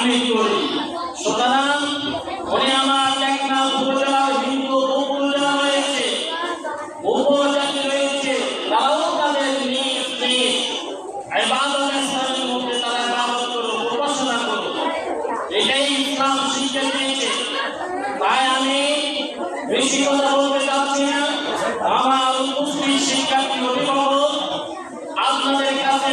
আমি করি সুতরাং ওরে আমার একটা উপজেলার হিন্দু উপজেলা রয়েছে, উপজাতি রয়েছে, তারাও তাদের নিজ নিজ ইবাদত ইসলামের মধ্যে তারা ইবাদত করল উপাসনা করল এটাই ইসলাম শিক্ষা দিয়েছে তাই আমি বেশি কথা বলতে চাচ্ছি না। আমার উপস্থিত শিক্ষার্থী, অভিভাবক, আপনাদের কাছে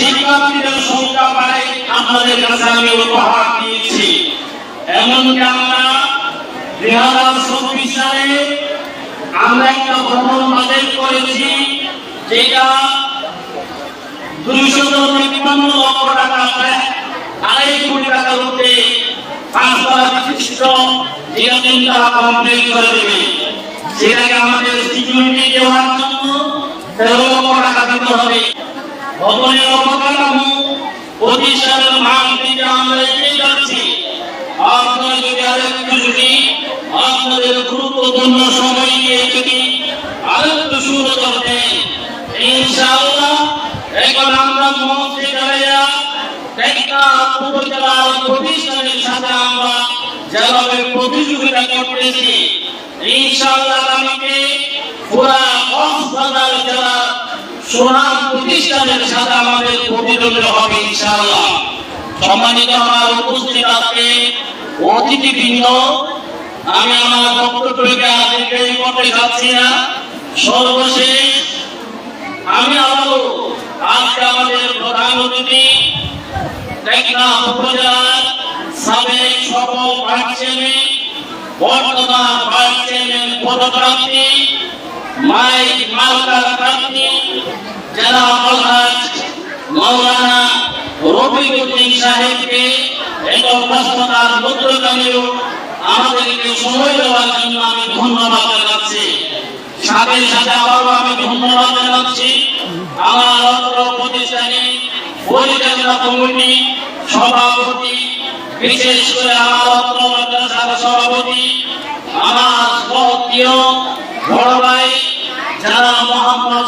শিক্ষার্থীদের সংখ্যা বাড়াই আপনাদের কাছে আমি উপহার দিয়েছি। এমনকি আমরা দুই হাজার চব্বিশ সালে আমরা একটা ভ্রমণ বাজেট করেছি, যেটা দুইশত তিপ্পান্ন লক্ষ টাকা আড়াই কোটি টাকার মধ্যে পাঁচতলা বিশিষ্ট তিনতলা কমপ্লিট করে আমাদের সিকিউরিটি দেওয়ার জন্য তেরো লক্ষ টাকা দিতে হবে। ভবনের অবকাঠামো প্রতিষ্ঠানের মান দিতে আমরা এগিয়ে যাচ্ছি। আপনারা যদি আরেকটু যদি আপনাদের গুরুত্বপূর্ণ সময় নিয়ে যদি আরেকটু সুন্দর দেন, ইনশাআল্লাহ এখন প্রতিযোগিতা করতেছি, ইনশাআল্লাহ আগামীতে পুরা সোনার প্রতিষ্ঠানের সাথে আমাদের প্রতিদ্বন্দ্বিতা হবে ইনশাআল্লাহ। সম্মানিত আমার উপস্থিত আজকে অতিথিবৃন্দ আমি আমার বক্তব্যকে আজকে করতে যাচ্ছি না। সর্বশেষ আমি আবারও আজকে আমাদের প্রধান অতিথি, টেকনা উপজেলার সাবেক সকল ভাইস চেয়ারম্যান, বর্তমান ভাইস চেয়ারম্যান, পদপ্রার্থী মাইক মালকার প্রার্থী জেলা আলহাজ মৌলানা রফিকুদ্দিন সাহেবকে এবং ব্যস্ততার মধ্যকালেও আমাদেরকে সময় দেওয়ার জন্য আমি ধন্যবাদ জানাচ্ছি। সাথে সাথে আবারও আমি ধন্যবাদ জানাচ্ছি আমার অত্র প্রতিষ্ঠানে পরিচালনা কমিটি সভাপতি, বিশেষ করে আমার অত্র মাদ্রাসার সভাপতি আমার সক্রিয় বড় ভাই যারা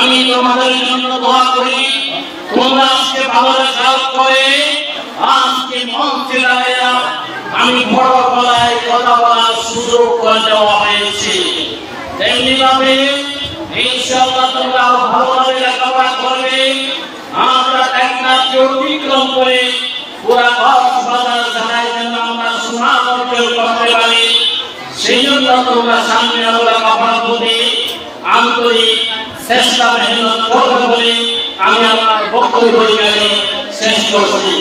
আমি তোমাদের জন্য দোয়া করি, তোমরা আজকে ভালো রেজাল্ট করে, আজকে মঞ্চে আমি বড় গলায় কথা বলার সুযোগ করে দেওয়া হয়েছে। তেমনি ভাবে ইনশাআল্লাহ ভালোভাবে লেখাপড়া করবে। আমরা টেকনাকে অতিক্রম করে পুরা জন্য তোমরা সামনে আরও লেখাপড়া করবে আন্তরিক চেষ্টা আমি আমার বক্তব্য শেষ করছি।